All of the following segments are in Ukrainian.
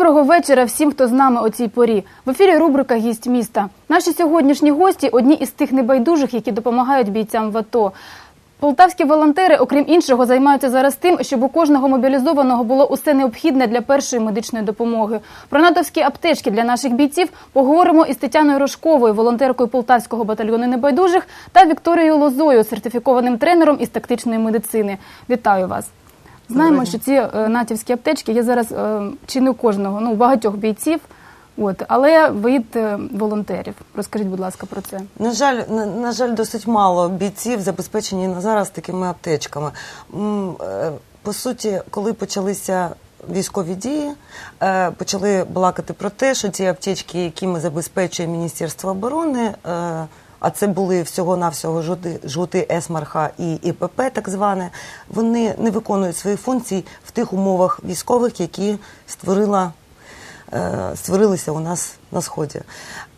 Доброго вечора всім, хто з нами о цій порі. В ефірі рубрика Гість міста. Наші сьогоднішні гості одні із тих небайдужих, які допомагають бійцям в АТО. Полтавські волонтери, окрім іншого, займаються зараз тим, щоб у кожного мобілізованого було усе необхідне для першої медичної допомоги. Про натовські аптечки для наших бійців поговоримо із Тетяною Рожковою, волонтеркою Полтавського батальйону небайдужих, та Вікторією Лозою, сертифікованим тренером із тактичної медицини. Вітаю вас! Знаємо, що ці е, натівські аптечки є зараз е, чи не у кожного, ну у багатьох бійців. От, але від е, волонтерів. Розкажіть, будь ласка, про це. На жаль, на, на жаль, досить мало бійців забезпечені на зараз такими аптечками. По суті, коли почалися військові дії, почали балакати про те, що ці аптечки, якими забезпечує Міністерство оборони, а це були всього-навсього жоти жоти Есмарха і ІПП, так зване, вони не виконують свої функції в тих умовах військових, які створила е, створилися у нас на сході.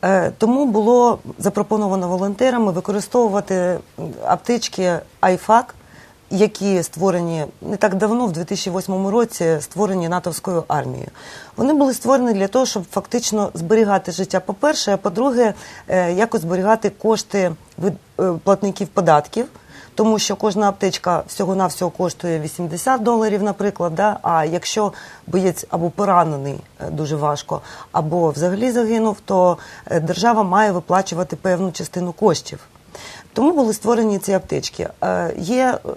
Е, Тому було запропоновано волонтерами використовувати аптечки Айфак, які створені не так давно, в 2008 році, створені натовською армією. Вони були створені для того, щоб фактично зберігати життя, по-перше, а по-друге, е, якось зберігати кошти е, платників податків. Тому що кожна аптечка всього-навсього коштує 80 доларів, наприклад. Да? А якщо боєць або поранений е, дуже важко, або взагалі загинув, то держава має виплачувати певну частину коштів. Тому були створені ці аптечки. Е, Є е,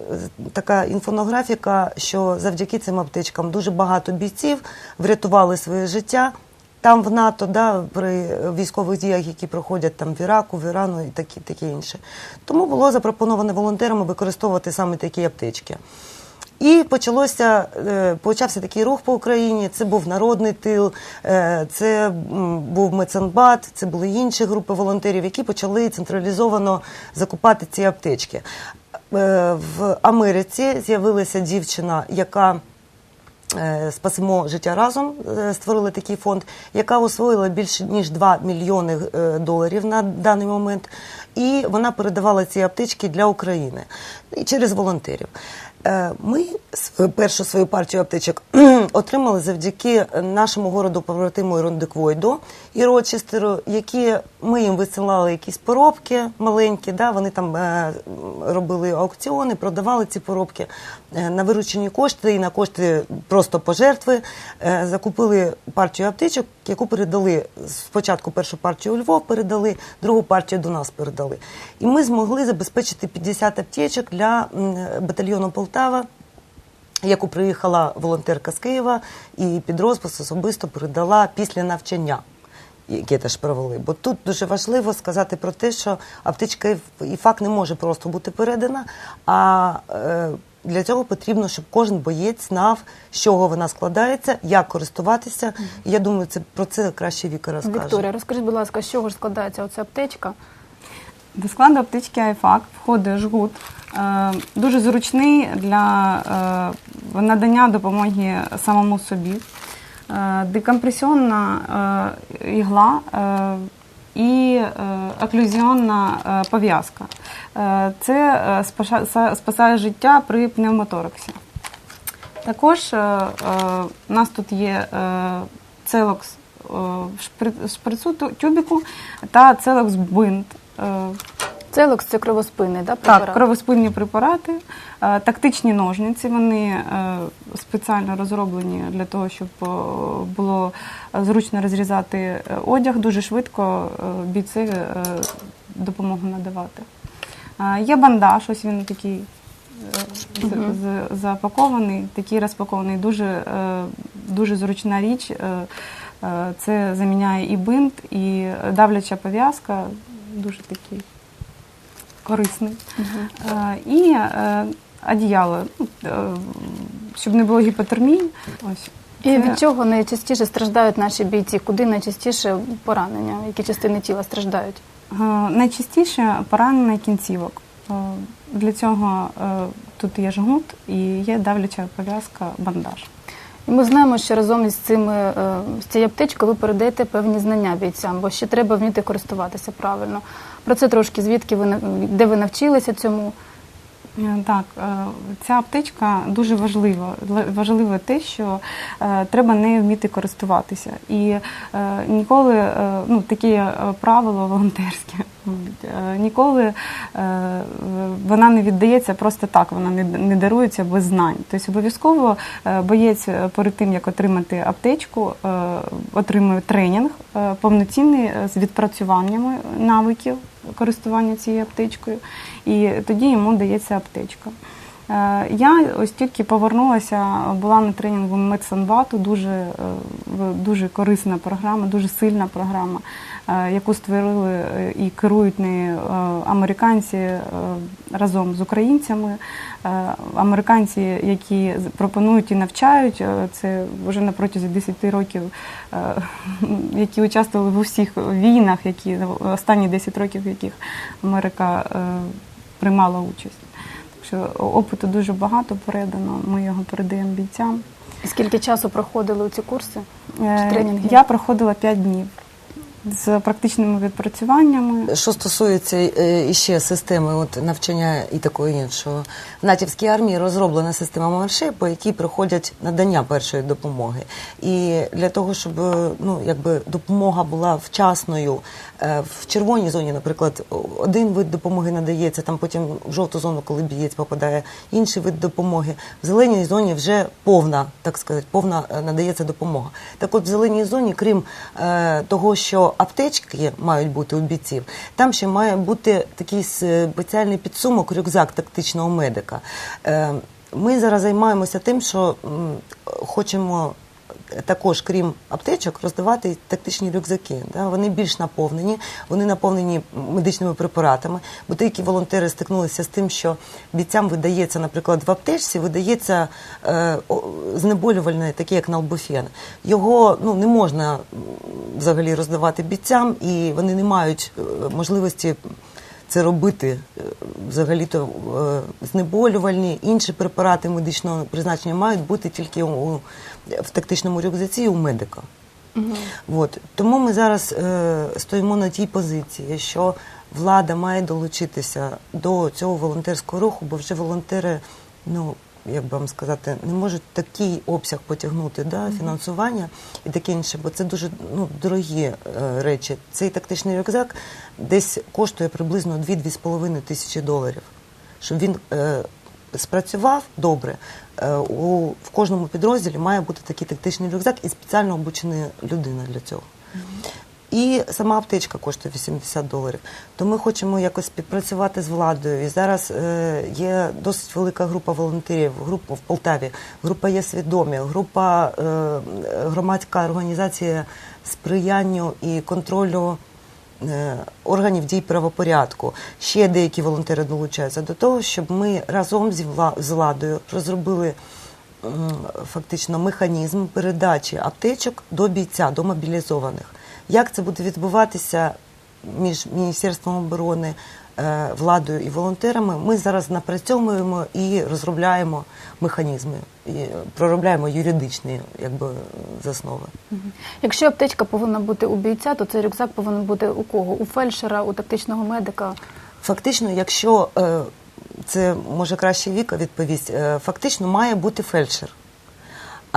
така інфонографіка, що завдяки цим аптечкам дуже багато бійців врятували своє життя. Там в НАТО, да, при військових діях, які проходять там в Іраку, в Ірану і такі, таке інше. Тому було запропоновано волонтерами використовувати саме такі аптечки. І почалося, е, почався такий рух по Україні. Це був народний тил, е, це був Меценбат, це були інші групи волонтерів, які почали централізовано закупати ці аптечки. Е, В Америці з'явилася дівчина, яка Спасимо життя разом е, створили такий фонд, яка освоїла більше ніж 2 мільйони е, доларів на даний момент, і вона передавала ці аптечки для України і через волонтерів. Е, Ми першу свою партію аптечок отримали завдяки нашому городу побратиму Ірондиквойду і Рочестеру, які ми їм висилали якісь поробки маленькі. Да, вони там е, робили аукціони, продавали ці поробки Е, на виручені кошти і на кошти просто пожертви. е, Закупили партію аптечок, яку передали спочатку першу партію у Львов, передали, другу партію до нас передали. І ми змогли забезпечити 50 аптечок для батальйону Полтава. Яку приїхала волонтерка з Києва і під розпис особисто передала після навчання, яке теж провели. Бо тут дуже важливо сказати про те, що аптечка і- факт не може просто бути передана. А е, для цього потрібно, щоб кожен боєць знав, з чого вона складається, як користуватися. І я думаю, це про це краще Віка розкаже. Вікторія, розкажіть, будь ласка, з чого ж складається оця аптечка? До складу аптечки Айфак входить жгут, е, дуже зручний для е, надання допомоги самому собі, декомпресіонна е, ігла е, і е, оклюзіонна е, пов'язка. Е, Це е, спасає життя при пневмотораксі. Також е, е, у нас тут є е, целокс е, шприцу тюбіку та целокс бинт. Целокс це кровоспинний, да, препарат? так, кровоспинні препарати, е, тактичні ножниці. Вони е, спеціально розроблені для того, щоб е, було зручно розрізати одяг. Дуже швидко бійці допомогу надавати. Є бандаж, ось він такий запакований, такий розпакований, дуже, дуже зручна річ. Це заміняє і бинт, і давляча пов'язка, дуже такий корисний. Е, І е, одіяло, е, щоб не було гіпотермії. Ось. І від чого найчастіше страждають наші бійці? Куди найчастіше поранення? Які частини тіла страждають? Найчастіше поранення кінцівок. Для цього тут є жгут і є давляча пов'язка, бандаж. І ми знаємо, що разом із цими з цією аптечкою ви передаєте певні знання бійцям, бо ще треба вміти користуватися правильно. Про це трошки звідки ви де ви навчилися цьому? Е, Так, е, ця аптечка дуже важлива. Важливо те, що е, треба нею вміти користуватися. І ніколи ну, таке правило волонтерське. Ніколи вона не віддається просто так, вона не, дарується без знань. Тобто обов'язково боєць перед тим, як отримати аптечку, отримує тренінг повноцінний з відпрацюваннями навиків користування цією аптечкою, і тоді йому дається аптечка. Е, Я ось тільки повернулася, була на тренінгу Медсанбату, дуже, е, дуже корисна програма, дуже сильна програма, е, яку створили і керують нею американці разом з українцями. Американці, які пропонують і навчають, це вже на протязі 10 років, які участвували в усіх війнах, які останні 10 років, в яких Америка приймала участь. Що опиту дуже багато передано. Ми його передаємо бійцям. Скільки часу проходили ці курси? Е, тренінги? Я проходила 5 днів з практичними відпрацюваннями. Що стосується е, іще системи от, навчання і такого іншого, в натівській армії розроблена система марше, по якій проходять надання першої допомоги. І для того, щоб е, ну, якби допомога була вчасною, е, в червоній зоні, наприклад, один вид допомоги надається, там потім в жовту зону, коли бієць попадає, інший вид допомоги. В зеленій зоні вже повна, так сказати, повна надається допомога. Так от в зеленій зоні, крім е, того, що аптечки мають бути у бійців, там ще має бути такий спеціальний підсумок, рюкзак тактичного медика. Е, ми зараз займаємося тим, що хочемо також, крім аптечок, роздавати тактичні рюкзаки. Да? Вони більш наповнені, вони наповнені медичними препаратами. Бо деякі волонтери стикнулися з тим, що бійцям видається, наприклад, в аптечці видається е, знеболювальне, таке як налбуфен. Його ну, не можна взагалі роздавати бійцям, і вони не мають е, можливості це робити е, взагалі-то е, знеболювальні, інші препарати медичного призначення мають бути тільки у, в тактичному рюкзаці і у медика. От. Тому ми зараз е, стоїмо на тій позиції, що влада має долучитися до цього волонтерського руху, бо вже волонтери, ну як би вам сказати, не можуть такий обсяг потягнути да, фінансування і таке інше, бо це дуже ну, дорогі е, речі. Цей тактичний рюкзак десь коштує приблизно 2-2,5 тисячі доларів. Щоб він е, спрацював добре, е, у, в кожному підрозділі має бути такий тактичний рюкзак і спеціально обучена людина для цього. І сама аптечка коштує 80 доларів. То ми хочемо якось співпрацювати з владою. І зараз е, є досить велика група волонтерів, група в Полтаві, група є свідомі, група е, громадська організація сприянню і контролю е, органів дій правопорядку. Ще деякі волонтери долучаються до того, щоб ми разом з владою розробили фактично механізм передачі аптечок до бійця, до мобілізованих. Як це буде відбуватися між Міністерством оборони, е, владою і волонтерами? Ми зараз напрацьовуємо і розробляємо механізми, і проробляємо юридичні якби, заснови. Якщо аптечка повинна бути у бійця, то цей рюкзак повинен бути у кого? У фельдшера, у тактичного медика. Фактично, якщо е, це може краще Віка відповість, е, фактично має бути фельдшер.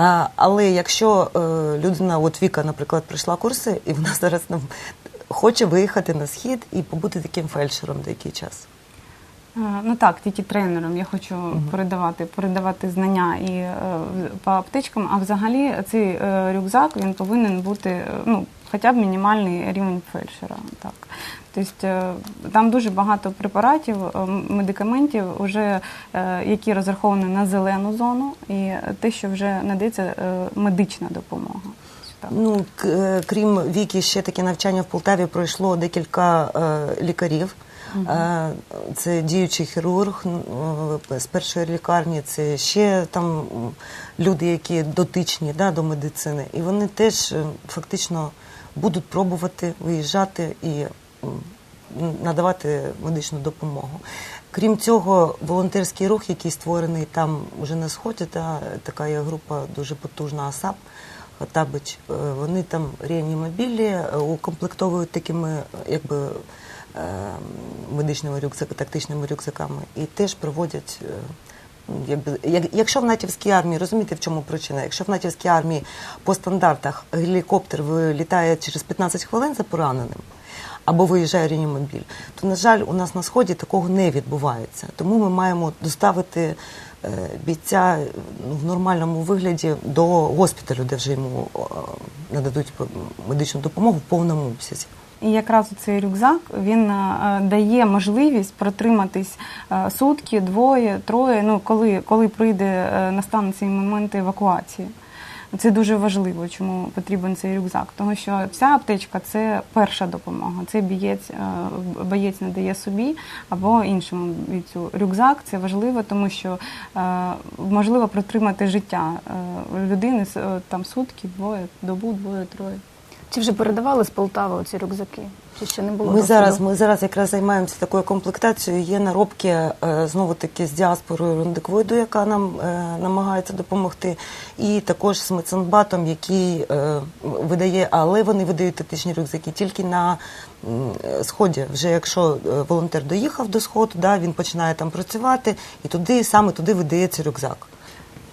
А, але якщо е, людина, от Віка, наприклад, пройшла курси, і вона зараз нам хоче виїхати на схід і побути таким фельдшером деякий час. Е, Ну так, тільки тренером я хочу передавати, передавати знання і е, по аптечкам. А взагалі цей е, рюкзак він повинен бути ну, хоча б мінімальний рівень фельдшера. Так. Тобто е, там дуже багато препаратів, е, медикаментів, уже, е, які розраховані на зелену зону, і те, що вже надається медична допомога. Ну, крім Віки, ще таке навчання в Полтаві пройшло декілька е, лікарів. Це діючий хірург з першої лікарні, це ще там люди, які дотичні да, до медицини. І вони теж фактично будуть пробувати виїжджати і надавати медичну допомогу. Крім цього, волонтерський рух, який створений там вже на сході, та, така є група дуже потужна АСАП. Хатабич, е, вони там реанімобілі е, укомплектовують такими е, якби медичними рюкзак, тактичними рюкзаками і теж проводять. Якщо в натівській армії, розумієте, в чому причина? Якщо в натівській армії по стандартах гелікоптер вилітає через 15 хвилин за пораненим, або виїжджає реанімобіль, то, на жаль, у нас на сході такого не відбувається. Тому ми маємо доставити е, бійця ну, в нормальному вигляді до госпіталю, де вже йому е, нададуть медичну допомогу в повному обсязі. І якраз цей рюкзак він е, дає можливість протриматись е, сутки, двоє, троє. Ну коли, коли прийде е, настане цей момент евакуації. Це дуже важливо, чому потрібен цей рюкзак. Тому що ця аптечка це перша допомога. Це бієць, е, боєць надає собі або іншому бійцю. Рюкзак це важливо, тому що можливо протримати життя людини там сутки, двоє, добу, двоє, троє. Чи вже передавали з Полтави оці рюкзаки? Чи ще не було? Ми досвіду? зараз, ми зараз якраз займаємося такою комплектацією. Є наробки е, знову таки з діаспорою Рундиквиду, яка нам е, намагається допомогти, і також з меценбатом, який е, видає, але вони видають тактичні рюкзаки тільки на сході. Вже якщо волонтер доїхав до сходу, да, він починає там працювати, і туди саме туди видається рюкзак.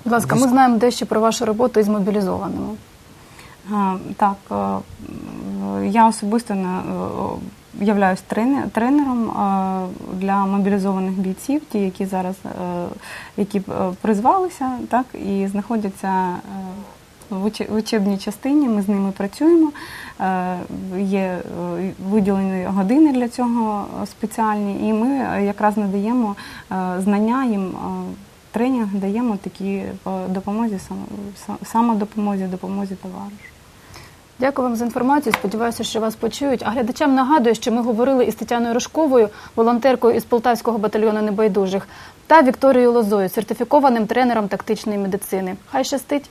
Будь ласка, ми знаємо дещо про вашу роботу із мобілізованими. А, Так, е, я особисто на- е, являюсь тренером е, для мобілізованих бійців, ті, які зараз е, які е, призвалися, так і знаходяться е, в уче- учебній частині. Ми з ними працюємо. Е, Є е, виділені години для цього спеціальні, і ми е, якраз надаємо е, знання їм. е, Тренінг даємо такі по допомозі сам- сам- самодопомозі, допомозі товаришу. Дякую вам за інформацію. Сподіваюся, що вас почують. А глядачам нагадую, що ми говорили із Тетяною Рожковою, волонтеркою із Полтавського батальйону небайдужих, та Вікторією Лозою, сертифікованим тренером тактичної медицини. Хай щастить!